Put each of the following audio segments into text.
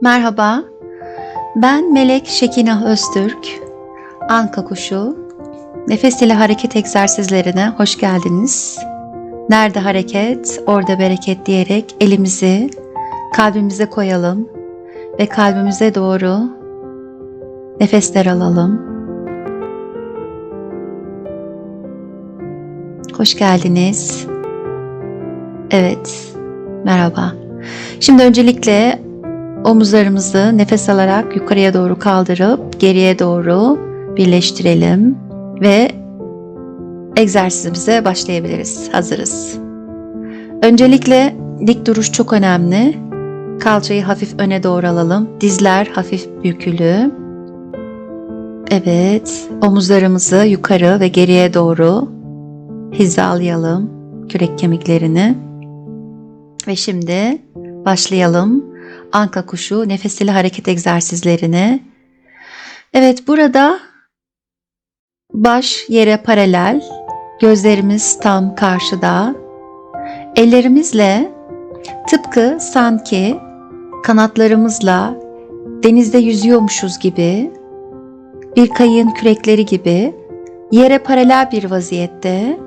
Merhaba, ben Melek Şekinah Öztürk, Anka Kuşu. Nefes ile hareket egzersizlerine hoş geldiniz. Nerede hareket, orada bereket diyerek elimizi kalbimize koyalım ve kalbimize doğru nefesler alalım. Hoş geldiniz. Evet, merhaba. Şimdi öncelikle omuzlarımızı nefes alarak yukarıya doğru kaldırıp geriye doğru birleştirelim ve egzersizimize başlayabiliriz. Hazırız. Öncelikle dik duruş çok önemli. Kalçayı hafif öne doğru alalım. Dizler hafif bükülü. Evet, omuzlarımızı yukarı ve geriye doğru hizalayalım kürek kemiklerini. Ve şimdi başlayalım. Anka kuşu nefes ile hareket egzersizlerine. Evet burada baş yere paralel, gözlerimiz tam karşıda. Ellerimizle tıpkı sanki kanatlarımızla denizde yüzüyormuşuz gibi bir kayığın kürekleri gibi yere paralel bir vaziyette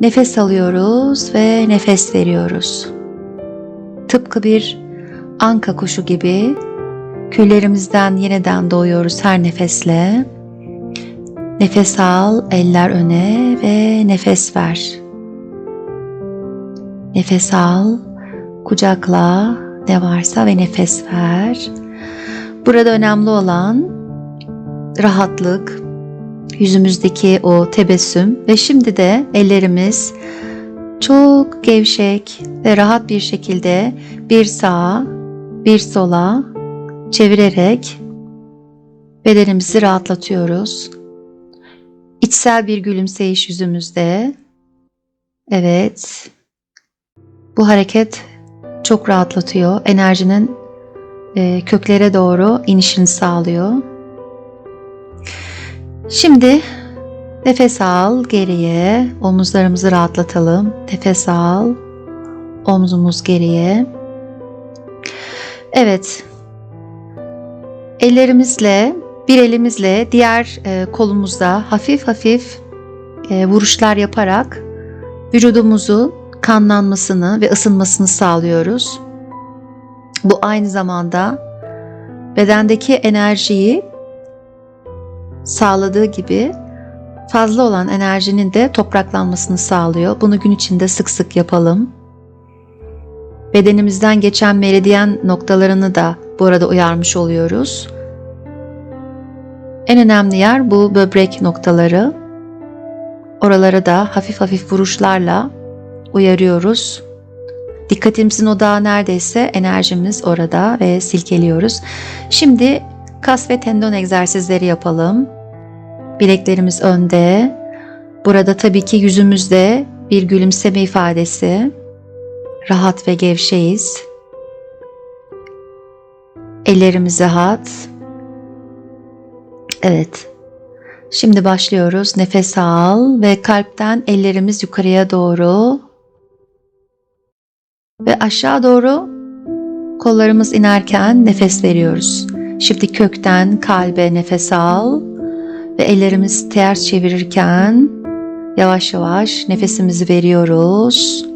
nefes alıyoruz ve nefes veriyoruz. Tıpkı bir anka kuşu gibi küllerimizden yeniden doğuyoruz her nefesle. Nefes al, eller öne ve nefes ver. Nefes al, kucakla ne varsa ve nefes ver. Burada önemli olan rahatlık, yüzümüzdeki o tebessüm ve şimdi de ellerimiz çok gevşek ve rahat bir şekilde bir sağa bir sola çevirerek bedenimizi rahatlatıyoruz. İçsel bir gülümseyiş yüzümüzde. Evet. Bu hareket çok rahatlatıyor. Enerjinin e, köklere doğru inişini sağlıyor. Şimdi nefes al geriye, omuzlarımızı rahatlatalım. Nefes al, omzumuz geriye. Evet. Ellerimizle, bir elimizle diğer e, kolumuzda hafif hafif e, vuruşlar yaparak vücudumuzu kanlanmasını ve ısınmasını sağlıyoruz. Bu aynı zamanda bedendeki enerjiyi sağladığı gibi fazla olan enerjinin de topraklanmasını sağlıyor. Bunu gün içinde sık sık yapalım. Bedenimizden geçen meridyen noktalarını da bu arada uyarmış oluyoruz. En önemli yer bu böbrek noktaları. Oralara da hafif hafif vuruşlarla uyarıyoruz. Dikkatimizin odağı neredeyse enerjimiz orada ve silkeliyoruz. Şimdi kas ve tendon egzersizleri yapalım. Bileklerimiz önde. Burada tabii ki yüzümüzde bir gülümseme ifadesi. Rahat ve gevşeyiz. Ellerimiz rahat. Evet. Şimdi başlıyoruz. Nefes al ve kalpten ellerimiz yukarıya doğru ve aşağı doğru kollarımız inerken nefes veriyoruz. Şimdi kökten kalbe nefes al ve ellerimiz ters çevirirken yavaş yavaş nefesimizi veriyoruz.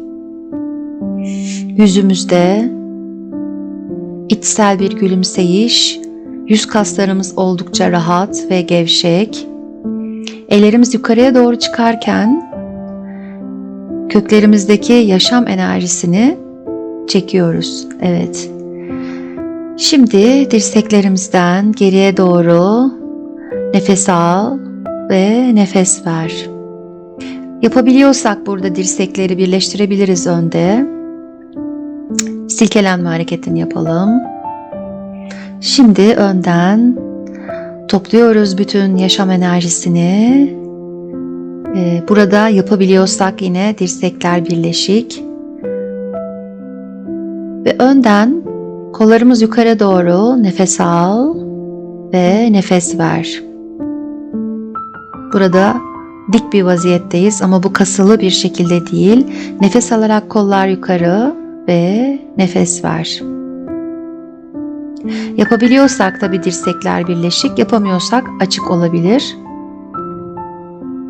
Yüzümüzde içsel bir gülümseyiş, yüz kaslarımız oldukça rahat ve gevşek. Ellerimiz yukarıya doğru çıkarken köklerimizdeki yaşam enerjisini çekiyoruz. Evet. Şimdi dirseklerimizden geriye doğru nefes al ve nefes ver. Yapabiliyorsak burada dirsekleri birleştirebiliriz önde. Silkelenme hareketini yapalım. Şimdi önden topluyoruz bütün yaşam enerjisini. Ee, burada yapabiliyorsak yine dirsekler birleşik. Ve önden kollarımız yukarı doğru nefes al ve nefes ver. Burada dik bir vaziyetteyiz ama bu kasılı bir şekilde değil. Nefes alarak kollar yukarı ve nefes ver. Yapabiliyorsak tabi dirsekler birleşik, yapamıyorsak açık olabilir.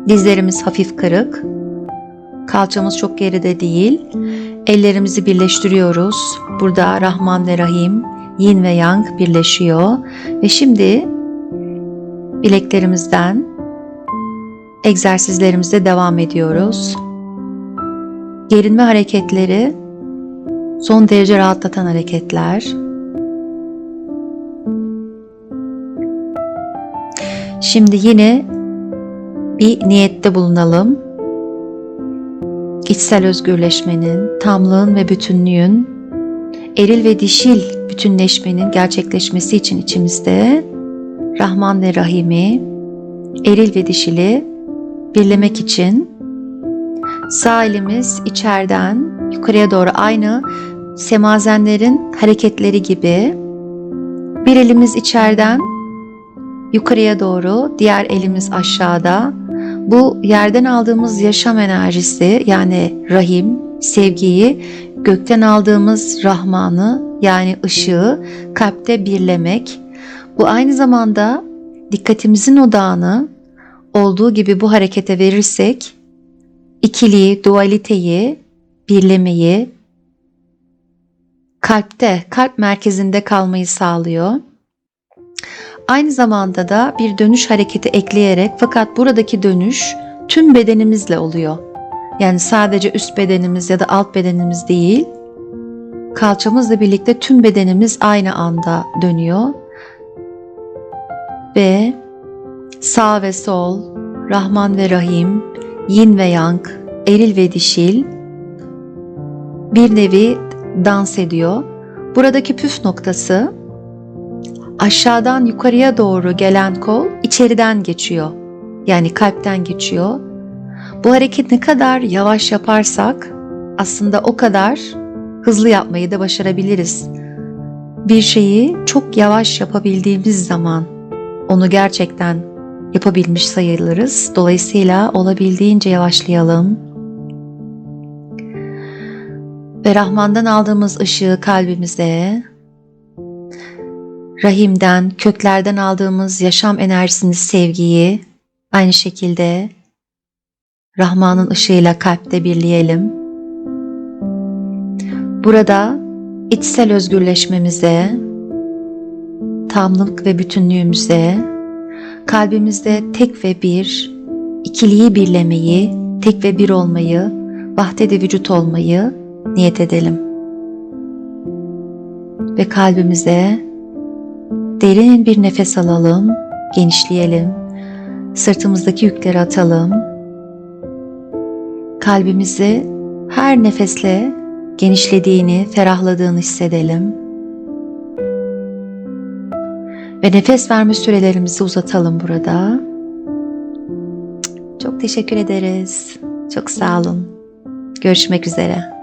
Dizlerimiz hafif kırık. Kalçamız çok geride değil. Ellerimizi birleştiriyoruz. Burada Rahman ve Rahim, Yin ve Yang birleşiyor. Ve şimdi bileklerimizden egzersizlerimize devam ediyoruz. Gerinme hareketleri son derece rahatlatan hareketler. Şimdi yine bir niyette bulunalım. İçsel özgürleşmenin, tamlığın ve bütünlüğün, eril ve dişil bütünleşmenin gerçekleşmesi için içimizde Rahman ve Rahim'i, eril ve dişili birlemek için sağ elimiz içeriden yukarıya doğru aynı semazenlerin hareketleri gibi bir elimiz içeriden yukarıya doğru, diğer elimiz aşağıda. Bu yerden aldığımız yaşam enerjisi yani rahim, sevgiyi, gökten aldığımız rahmanı yani ışığı kalpte birlemek. Bu aynı zamanda dikkatimizin odağını olduğu gibi bu harekete verirsek ikiliği, dualiteyi, birlemeyi kalpte, kalp merkezinde kalmayı sağlıyor. Aynı zamanda da bir dönüş hareketi ekleyerek fakat buradaki dönüş tüm bedenimizle oluyor. Yani sadece üst bedenimiz ya da alt bedenimiz değil. Kalçamızla birlikte tüm bedenimiz aynı anda dönüyor. Ve sağ ve sol, Rahman ve Rahim, Yin ve Yang, eril ve dişil bir nevi dans ediyor. Buradaki püf noktası aşağıdan yukarıya doğru gelen kol içeriden geçiyor. Yani kalpten geçiyor. Bu hareket ne kadar yavaş yaparsak aslında o kadar hızlı yapmayı da başarabiliriz. Bir şeyi çok yavaş yapabildiğimiz zaman onu gerçekten yapabilmiş sayılırız. Dolayısıyla olabildiğince yavaşlayalım. Ve Rahman'dan aldığımız ışığı kalbimize, Rahim'den, köklerden aldığımız yaşam enerjisini, sevgiyi aynı şekilde Rahman'ın ışığıyla kalpte birleyelim. Burada içsel özgürleşmemize, tamlık ve bütünlüğümüze, kalbimizde tek ve bir, ikiliyi birlemeyi, tek ve bir olmayı, vahdede vücut olmayı niyet edelim. Ve kalbimize derin bir nefes alalım, genişleyelim, sırtımızdaki yükleri atalım. Kalbimizi her nefesle genişlediğini, ferahladığını hissedelim. Ve nefes verme sürelerimizi uzatalım burada. Çok teşekkür ederiz. Çok sağ olun. Görüşmek üzere.